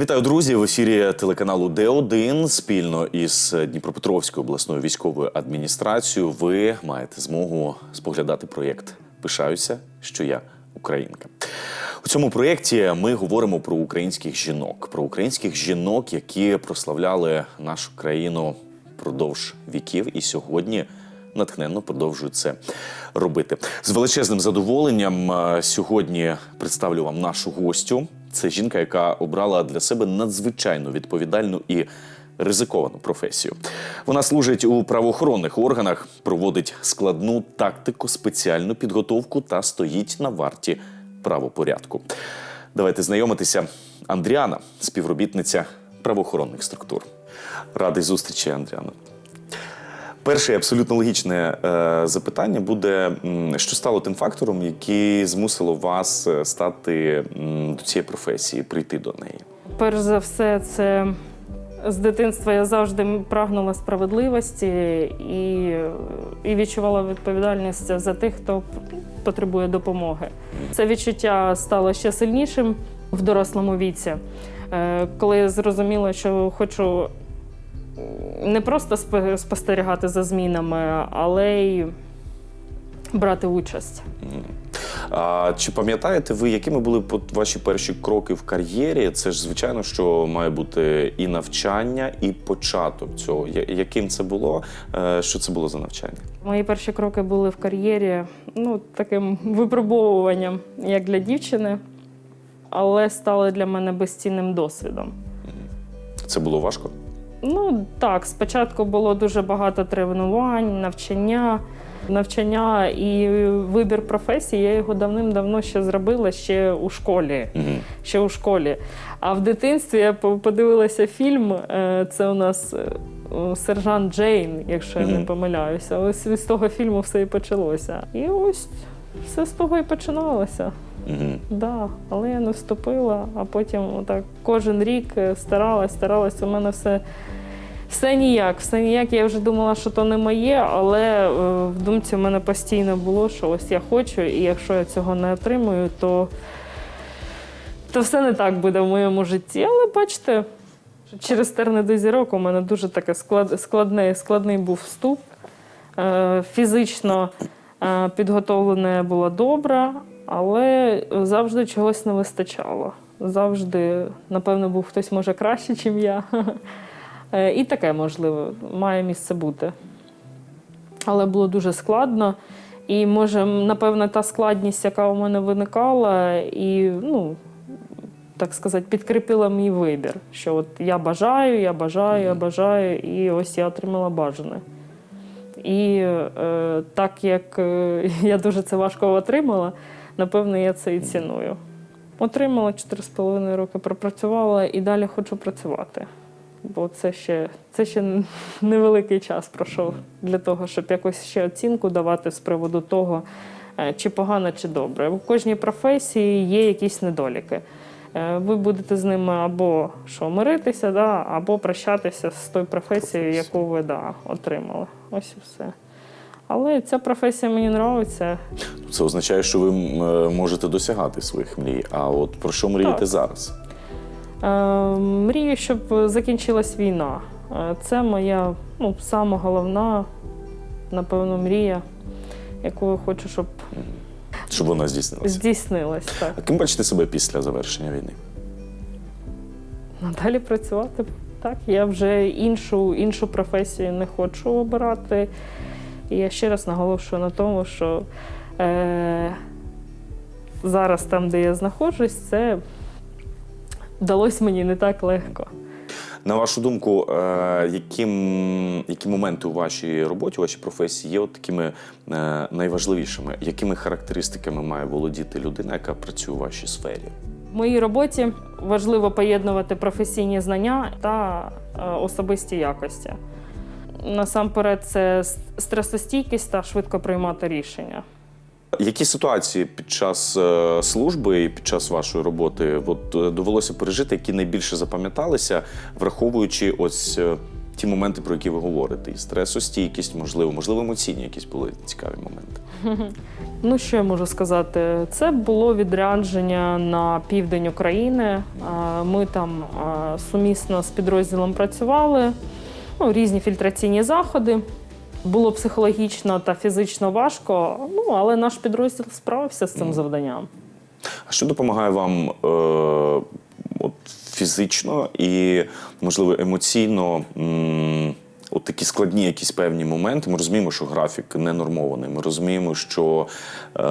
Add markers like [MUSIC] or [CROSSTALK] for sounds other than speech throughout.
Вітаю, друзі! В ефірі телеканалу Д1 спільно із Дніпропетровською обласною військовою адміністрацією. Ви маєте змогу споглядати проєкт Пишаюся, що я українка. У цьому проєкті ми говоримо про українських жінок, про українських жінок, які прославляли нашу країну впродовж віків і сьогодні натхненно продовжують це робити. З величезним задоволенням е, сьогодні представлю вам нашу гостю. Це жінка, яка обрала для себе надзвичайно відповідальну і ризиковану професію. Вона служить у правоохоронних органах, проводить складну тактико спеціальну підготовку та стоїть на варті правопорядку. Давайте знайомитися. Андріана, співробітниця правоохоронних структур. Радий зустрічі, Андріана. Перше абсолютно логічне е, запитання буде: що стало тим фактором, який змусило вас е, стати до цієї професії, прийти до неї? Перш за все, це з дитинства я завжди прагнула справедливості і, і відчувала відповідальність за тих, хто потребує допомоги. Це відчуття стало ще сильнішим в дорослому віці, Е, коли я зрозуміла, що хочу не просто спостерігати за змінами, але й брати участь. А чи пам'ятаєте ви, якими були ваші перші кроки в кар'єрі? Це ж звичайно, що має бути і навчання, і початок цього. Яким це було? Е, Що це було за навчання? Мої перші кроки були в кар'єрі ну, таким випробовуванням, як для дівчини, але стали для мене безцінним досвідом. Це було важко? Ну так, спочатку було дуже багато тренувань, навчання. Навчання і вибір професії я його давним-давно ще зробила ще у школі. Ще у школі. А в дитинстві я подивилася фільм. е, Це у нас е, сержант Джейн, якщо я не помиляюся. Ось з того фільму все і почалося. І ось все з того і починалося. Мгм. Да, але я не вступила, а потім отак кожен рік е, старалась, старалась. У мене все, все ніяк, все ніяк. Я вже думала, що то не моє, але е, в думці в мене постійно було, що ось я хочу, і якщо я цього не отримую, то, то все не так буде в моєму житті. Але бачите, через терни до зірок у мене дуже таке склад, складний, складний був вступ. Е, Фізично підготовлена була добра, але завжди чогось не вистачало. Завжди, напевно, був хтось може краще, ніж я. [LAUGHS] Е, І таке можливо, має місце бути. Але було дуже складно. І може, напевно, та складність, яка у мене виникала, і, ну, так сказати, підкріпила мій вибір. Що от я бажаю, я бажаю, я бажаю, і ось я отримала бажане. І е, так як е, [LAUGHS] я дуже це важко отримала, напевно, я це і ціную. Отримала 4,5 роки, пропрацювала і далі хочу працювати. Бо це ще, це ще невеликий час пройшов для того, щоб якось ще оцінку давати з приводу того, е, чи погано, чи добре. У кожній професії є якісь недоліки. Е, Ви будете з ними або що миритися, да, або прощатися з тою професією, яку ви да, отримали. Ось і все. Але ця професія мені подобається. Це означає, що ви е, можете досягати своїх мрій. А от про що мрієте Так. зараз? Е, Мрію, щоб закінчилась війна. Е, Це моя ну, сама головна, напевно, мрія, яку я хочу, щоб Щоб вона здійснилася? здійснилась. Так. А ким бачите себе після завершення війни? Надалі працювати. Так, я вже іншу, іншу професію не хочу обирати. І я ще раз наголошую на тому, що е, зараз там, де я знаходжусь, це вдалося мені не так легко. На вашу думку, е, яким, які моменти у вашій роботі, у вашій професії є от такими е, найважливішими? Якими характеристиками має володіти людина, яка працює у вашій сфері? В моїй роботі важливо поєднувати професійні знання та е, особисті якості. Насамперед, це стресостійкість та швидко приймати рішення. Які ситуації під час е, служби і під час вашої роботи от, е, довелося пережити, які найбільше запам'яталися, враховуючи ось е, ті моменти, про які ви говорите, і стресостійкість, можливо, можливо, емоційні якісь були цікаві моменти. Ну, що я можу сказати? Це було відрядження на південь України. Ми там сумісно з підрозділом працювали, ну, різні фільтраційні заходи. Було психологічно та фізично важко, ну але наш підрозділ справився з цим завданням. А що допомагає вам е, от, фізично і, можливо, емоційно? М- От такі складні якісь певні моменти. Ми розуміємо, що графік не нормований. Ми розуміємо, що е,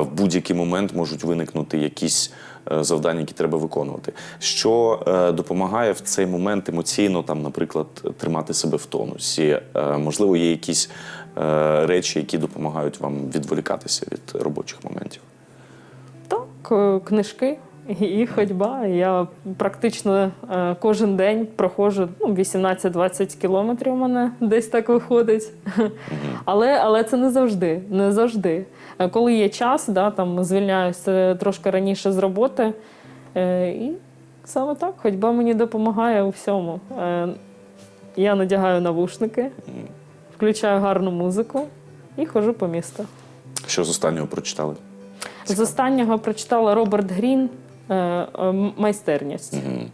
в будь-який момент можуть виникнути якісь е, завдання, які треба виконувати. Що е, допомагає в цей момент емоційно, там, наприклад, тримати себе в тонусі? Е, можливо, є якісь е, речі, які допомагають вам відволікатися від робочих моментів. Так, е, книжки і ходьба. Я практично е, кожен день проходжу ну, 18-20 кілометрів у мене десь так виходить. Але, але це не завжди. Не завжди. Е, Коли є час, да, там звільняюся трошки раніше з роботи. е, І саме так, ходьба мені допомагає у всьому. Я надягаю навушники, включаю гарну музику і ходжу по місту. Що з останнього прочитали? З останнього прочитала Роберт Грін майстерність. Мгм.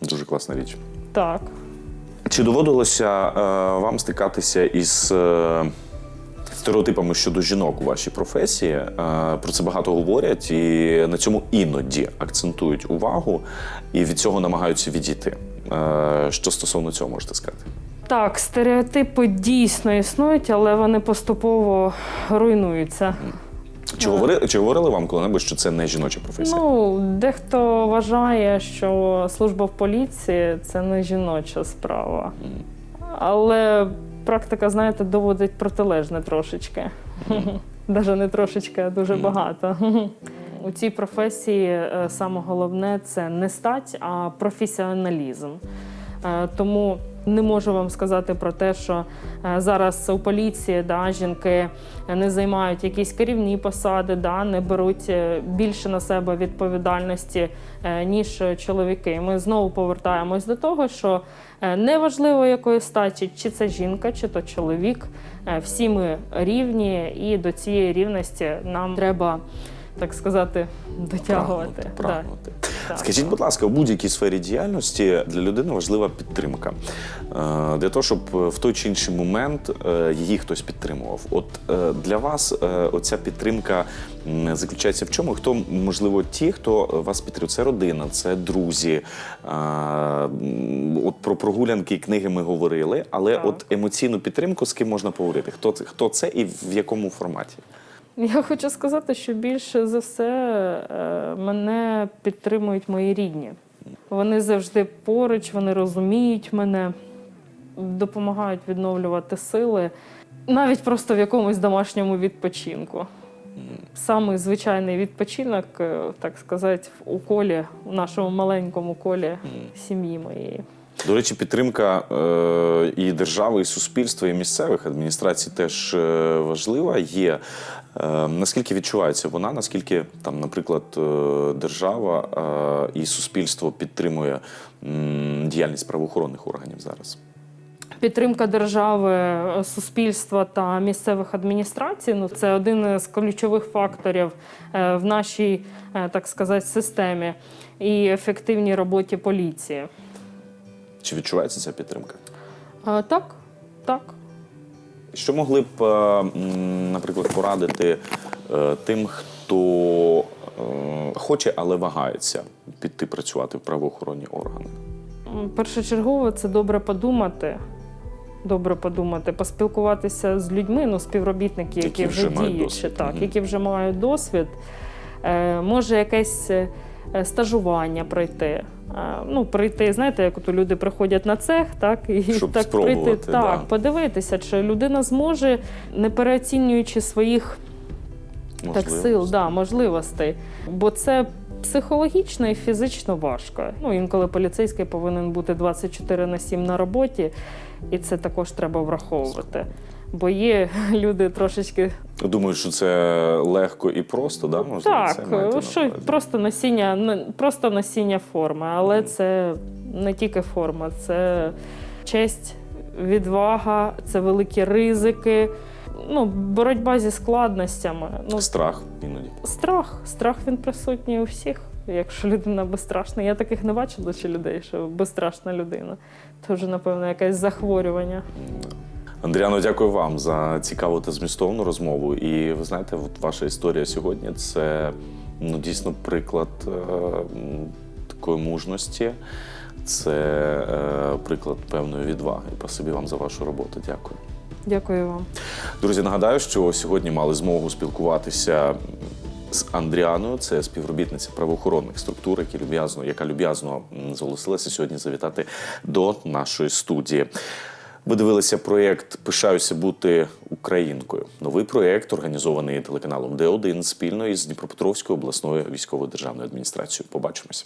Дуже класна річ. Так. Чи доводилося е, вам стикатися із е, стереотипами щодо жінок у вашій професії? Е, про це багато говорять, і на цьому іноді акцентують увагу, і від цього намагаються відійти. Е, що стосовно цього можете сказати? Так, стереотипи дійсно існують, але вони поступово руйнуються. Чи говорили, чи говорили вам коли-небудь, що це не жіноча професія? Ну, дехто вважає, що служба в поліції це не жіноча справа. Але практика, знаєте, доводить протилежне трошечки. Навіть [LAUGHS] не трошечки, а дуже багато. [LAUGHS] У цій професії е, саме головне це не стать, а професіоналізм. Е, Тому не можу вам сказати про те, що е, зараз у поліції да, жінки не займають якісь керівні посади, да, не беруть е, більше на себе відповідальності, е, ніж чоловіки. Ми знову повертаємось до того, що неважливо якої статі, чи це жінка, чи то чоловік, всі ми рівні, і до цієї рівності нам треба. Так сказати, дотягувати. Прагнути, прагнути. Так. Скажіть, будь ласка, у будь-якій сфері діяльності для людини важлива підтримка. Е, Для того, щоб в той чи інший момент е, її хтось підтримував. От е, для вас е, оця підтримка заключається в чому? Хто, можливо, ті, хто вас підтримує? Це родина, це друзі. Е, От про прогулянки і книги ми говорили, але Так. от емоційну підтримку з ким можна поговорити? Хто це, хто це і в якому форматі? [LAUGHS] Я хочу сказати, що більше за все е, мене підтримують мої рідні. Вони завжди поруч, вони розуміють мене, допомагають відновлювати сили, навіть просто в якомусь домашньому відпочинку. Самий звичайний відпочинок, е, так сказати, у колі, у нашому маленькому колі сім'ї моєї. До речі, підтримка е, і держави, і суспільства, і місцевих адміністрацій теж важлива. Є наскільки відчувається вона, наскільки там, наприклад, е, держава е, і суспільство підтримує діяльність правоохоронних органів зараз. Підтримка держави, е, суспільства та місцевих адміністрацій ну це один з ключових факторів е, в нашій, е, так сказати, системі і ефективній роботі поліції. Чи відчувається ця підтримка? Е, Так, так. Що могли б, е, наприклад, порадити е, тим, хто е, хоче, але вагається піти працювати в правоохоронні органи? Першочергово це добре подумати. Добре подумати, поспілкуватися з людьми, ну, співробітники, які, Які вже досвід. так, Мгм. які вже мають досвід. Е, може, якесь стажування пройти. Ну, прийти, знаєте, як от люди приходять на цех, так, і Щоб так прийти, да. так, подивитися, чи людина зможе, не переоцінюючи своїх так, сил, да, можливостей. Бо це психологічно і фізично важко. Ну, інколи поліцейський повинен бути 24 на 7 на роботі, і це також треба враховувати. Бо є [LAUGHS] люди трошечки Думаю, що це легко і просто, да? Можна так, це маєте що просто насіння, не- просто насіння форми, але це не тільки форма, це честь, відвага, це великі ризики. Ну, боротьба зі складностями. Ну, Страх іноді. страх. Страх він присутній у всіх. Якщо людина безстрашна. Я таких не бачила чи людей, що безстрашна людина. Це вже, напевно, якесь захворювання. Андріано, дякую вам за цікаву та змістовну розмову. І ви знаєте, от ваша історія сьогодні це ну, дійсно приклад е, такої мужності, це е, приклад певної відваги. Спасибі вам за вашу роботу. Дякую. Дякую вам. Друзі, нагадаю, що сьогодні мали змогу спілкуватися з Андріаною. Це співробітниця правоохоронних структур, які люб'язно, яка люб'язно зголосилася сьогодні завітати до нашої студії. Ви дивилися проєкт Пишаюся бути українкою. Новий проєкт організований телеканалом Д1 спільно із Дніпропетровською обласною військово-державною адміністрацією. Побачимося.